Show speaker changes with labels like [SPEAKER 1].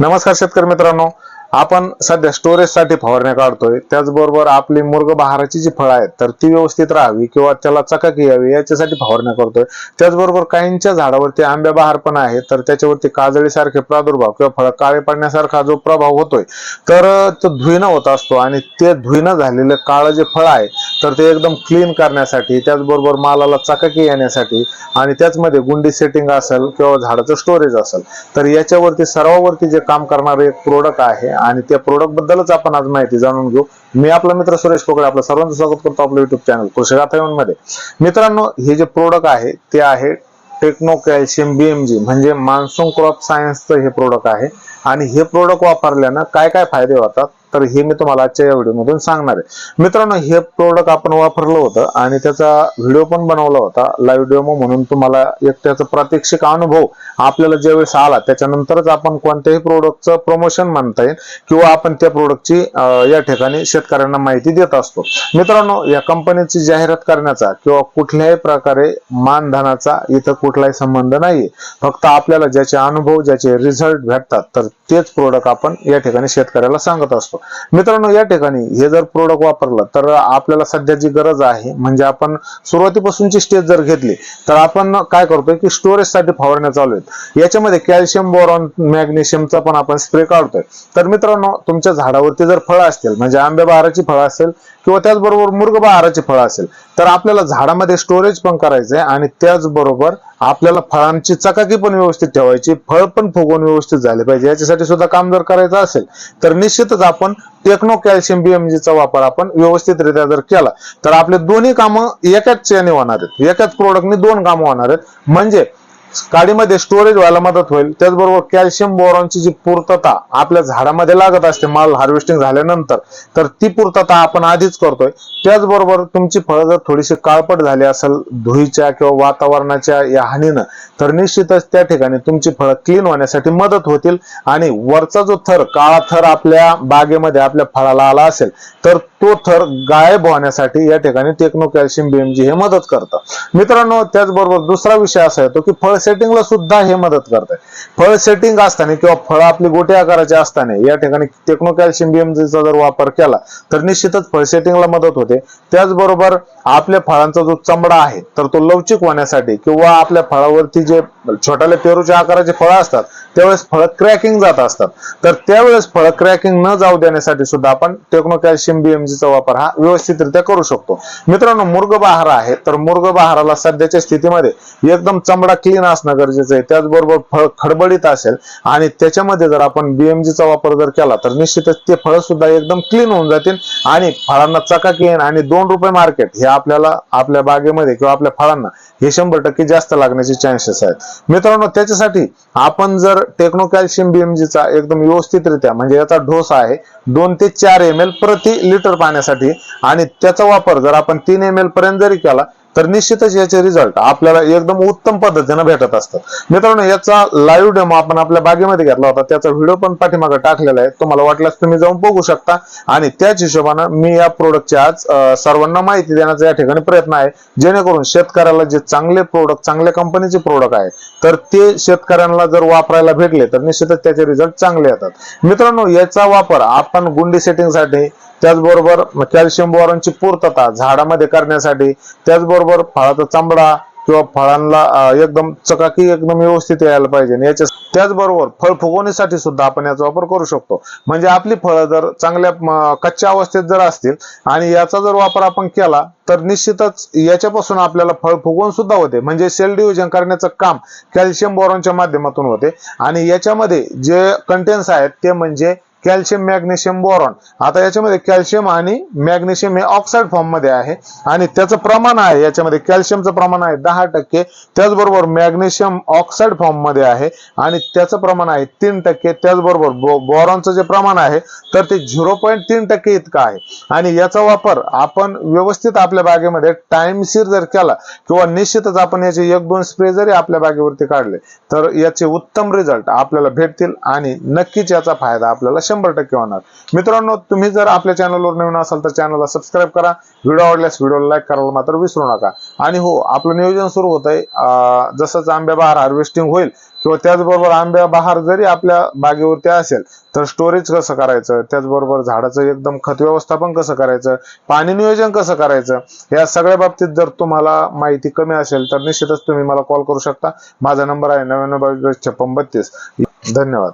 [SPEAKER 1] नमस्कार शेतकरी मित्रांनो. आपण सध्या स्टोरेजसाठी फवारण्या काढतोय. त्याचबरोबर आपली मुर्ग बहाराची जी फळं आहेत तर ती व्यवस्थित राहावी किंवा त्याला चकाकी यावी याच्यासाठी फवारण्या करतोय. त्याचबरोबर काहींच्या झाडावरती आंब्या बहार पण आहे तर त्याच्यावरती काजळीसारखे प्रादुर्भाव किंवा फळ काळे पडण्यासारखा जो प्रभाव होतोय तर तो धुईनं होत असतो आणि ते धुईनं झालेलं काळं जे फळ आहे तर ते एकदम क्लीन करण्यासाठी त्याचबरोबर मालाला चकाकी येण्यासाठी आणि त्याचमध्ये गुंडी सेटिंग असेल किंवा झाडाचं स्टोरेज असेल तर याच्यावरती सर्वावरती जे काम करणारे एक प्रोडक्ट आहे आणि त्या प्रोडक्ट बद्दलच आपण आज माहिती जाणून घेऊ. मी आपला मित्र सुरेश पोकळे आपलं सर्वांचं स्वागत करतो आपलं युट्यूब चॅनल कृषी मध्ये मित्रांनो हे जे प्रोडक्ट आहे ते आहे टेक्नो कॅल्शियम बीएमजी म्हणजे मान्सून क्रॉप सायन्सचं हे प्रोडक्ट आहे. आणि हे प्रोडक्ट वापरल्यानं काय काय फायदे होतात? तर हे मी तुम्हाला आजच्या या व्हिडिओमधून सांगणार आहे. मित्रांनो हे प्रोडक्ट आपण वापरलं होतं आणि त्याचा व्हिडिओ पण बनवला होता लाईव्ह डेमो म्हणून तुम्हाला एक त्याचा प्रात्यक्षिक अनुभव आपल्याला ज्यावेळेस आला त्याच्यानंतरच आपण कोणत्याही प्रोडक्टचं प्रमोशन म्हणता येईल किंवा आपण त्या प्रोडक्टची या ठिकाणी शेतकऱ्यांना माहिती देत असतो. मित्रांनो या कंपनीची जाहिरात करण्याचा किंवा कुठल्याही प्रकारे मानधनाचा इथं कुठलाही संबंध नाहीये. फक्त आपल्याला ज्याचे अनुभव ज्याचे रिझल्ट भेटतात तर तेच प्रोडक्ट आपण या ठिकाणी शेतकऱ्याला सांगत असतो. मित्रांनो या ठिकाणी हे जर प्रोडक्ट वापरलं तर आपल्याला सध्या जी गरज आहे म्हणजे आपण सुरुवातीपासूनची स्टेज जर घेतली तर आपण काय करतोय की स्टोरेजसाठी फवारण्या चालू आहेत. याच्यामध्ये कॅल्शियम बोरॉन मॅग्नेशियमचा पण आपण स्प्रे काढतोय. तर मित्रांनो तुमच्या झाडावरती जर फळं असतील म्हणजे आंब्या बहाराची फळं असेल किंवा त्याचबरोबर मुर्ग बहाराची फळं असेल तर आपल्याला झाडामध्ये स्टोरेज पण करायचंय आणि त्याचबरोबर आपल्याला फळांची चकाकी पण व्यवस्थित ठेवायची फळ पण फुगवून व्यवस्थित झाले पाहिजे. याच्यासाठी सुद्धा काम जर करायचं असेल तर निश्चितच आपण टेक्नो कॅल्शियम बीएमजीचा वापर आपण व्यवस्थितरित्या जर केला तर आपले दोन्ही कामं एकाच याने होणार आहेत. एकाच प्रोडक्टने दोन कामं होणार आहेत. म्हणजे काडीमध्ये स्टोरेज व्हायला मदत होईल. त्याचबरोबर कॅल्शियम बोरॉनची जी पूर्तता आपल्या झाडामध्ये लागत असते माल हार्वेस्टिंग झाल्यानंतर तर ती पूर्तता आपण आधीच करतोय. त्याचबरोबर तुमची फळं जर थोडीशी काळपट झाली असेल धुईच्या किंवा वातावरणाच्या या हानीनं तर निश्चितच त्या ठिकाणी तुमची फळं क्लीन होण्यासाठी मदत होतील आणि वरचा जो थर काळा थर आपल्या बागेमध्ये आपल्या फळाला आला असेल तर तो थर गायब होण्यासाठी या ठिकाणी टेक्नो कॅल्शियम बीएमजी हे मदत करतं. मित्रांनो त्याचबरोबर दुसरा विषय असा येतो की फळ सेटिंगला सुद्धा हे मदत करते फळ सेटिंग असताना किंवा फळ आपली गोटे आकाराचे असताना या ठिकाणी टेक्नो कॅल्शियम बीएमजीचा जर वापर केला तर निश्चितच फळ सेटिंगला मदत होते. त्याचबरोबर आपल्या फळांचा जो चमडा आहे तर तो लवचिक होण्यासाठी किंवा आपल्या फळावरती जे छोट्याल्या पेरूच्या आकाराचे फळं असतात त्यावेळेस फळं क्रॅकिंग जात असतात. तर त्यावेळेस फळं क्रॅकिंग न जाऊ देण्यासाठी सुद्धा आपण टेक्नो कॅल्शियम बीएमजीचा वापर हा व्यवस्थितरित्या करू शकतो. मित्रांनो मुर्ग बहार आहे तर मुर्ग बहाराला सध्याच्या स्थितीमध्ये एकदम चमडा क्लीन असणं गरजेचं आहे. त्याचबरोबर फळ खडबडीत असेल आणि त्याच्यामध्ये जर आपण बीएमजीचा वापर जर केला तर निश्चितच ते फळं सुद्धा एकदम क्लीन होऊन जातील आणि फळांना चकाकी येईल आणि दोन रुपये मार्केट हे आपल्याला आपल्या बागेमध्ये किंवा आपल्या फळांना हे शंभर टक्के जास्त लागण्याचे चान्सेस आहेत. मित्रांनो त्याच्यासाठी आपण जर टेक्नो कॅल्शियम बीएमजीचा एकदम व्यवस्थितरित्या म्हणजे याचा डोस आहे दोन ते चार एम एल प्रति लिटर पाण्यासाठी आणि त्याचा वापर जर आपण तीन एम एल पर्यंत जरी केला तर निश्चितच याचे रिझल्ट आपल्याला एकदम उत्तम पद्धतीने भेटत असतात. मित्रांनो याचा लाईव्ह डेमो आपण आपल्या बागेमध्ये घेतला होता. त्याचा व्हिडिओ पण पाठीमागे टाकलेला आहे. तुम्हाला वाटल्यास तुम्ही जाऊन बघू शकता. आणि त्याच हिशोबानं मी या प्रोडक्टची आज सर्वांना माहिती देण्याचा या ठिकाणी प्रयत्न आहे. जेणेकरून शेतकऱ्याला जे चांगले प्रोडक्ट चांगल्या कंपनीचे प्रोडक्ट आहे तर ते शेतकऱ्यांना जर वापरायला भेटले तर निश्चितच त्याचे रिझल्ट चांगले येतात. मित्रांनो याचा वापर आपण गुंडी सेटिंगसाठी त्याचबरोबर कॅल्शियम बोरॉनची पूर्तता झाडामध्ये करण्यासाठी त्याचबरोबर फळाचा चांबडा किंवा फळांना एकदम चकाकी एकदम व्यवस्थित यायला पाहिजे. याच्या त्याचबरोबर फळ फुगवण्यासाठी सुद्धा आपण याचा वापर करू शकतो. म्हणजे आपली फळं जर चांगल्या कच्च्या अवस्थेत जर असतील आणि याचा जर वापर आपण केला तर निश्चितच याच्यापासून आपल्याला फळ फुगवून सुद्धा होते. म्हणजे सेल डिव्हिजन करण्याचं काम कॅल्शियम बोरॉनच्या माध्यमातून होते. आणि याच्यामध्ये जे कंटेन्स आहेत ते म्हणजे कॅल्शियम मॅग्नेशियम बोरॉन. आता याच्यामध्ये कॅल्शियम आणि मॅग्नेशियम हे ऑक्साईड फॉर्ममध्ये आहे. आणि त्याचं प्रमाण आहे याच्यामध्ये कॅल्शियमचं प्रमाण आहे दहा टक्के. त्याचबरोबर मॅग्नेशियम ऑक्साईड फॉर्ममध्ये आहे. आणि त्याचं प्रमाण आहे तीन टक्के. त्याचबरोबर बोरॉनचं जे प्रमाण आहे तर ते झिरो पॉईंट तीन टक्के इतकं आहे. आणि याचा वापर आपण व्यवस्थित आपल्या बागेमध्ये टाइमशीर जर केला किंवा निश्चितच आपण याचे एक दोन स्प्रे जरी आपल्या बागेवरती काढले तर याचे उत्तम रिझल्ट आपल्याला भेटतील आणि नक्कीच याचा फायदा आपल्याला शंभर टक्के होणार. मित्रांनो तुम्ही जर आपल्या चॅनलवर नवीन असाल तर चॅनलला सबस्क्राईब करा. व्हिडिओ आवडल्यास व्हिडिओला लाईक करायला मात्र विसरू नका. आणि हो आपलं नियोजन सुरू होत आहे जसंच आंब्या बहार हार्वेस्टिंग होईल किंवा त्याचबरोबर आंब्या बहार जरी आपल्या बागेवरती असेल तर स्टोरेज कसं करायचं? त्याचबरोबर झाडाचं एकदम खत व्यवस्थापन कसं करायचं? पाणी नियोजन कसं करायचं? या सगळ्या बाबतीत जर तुम्हाला माहिती कमी असेल तर निश्चितच तुम्ही मला कॉल करू शकता. माझा नंबर आहे नव्याण्णव बावीस छप्पन बत्तीस. धन्यवाद.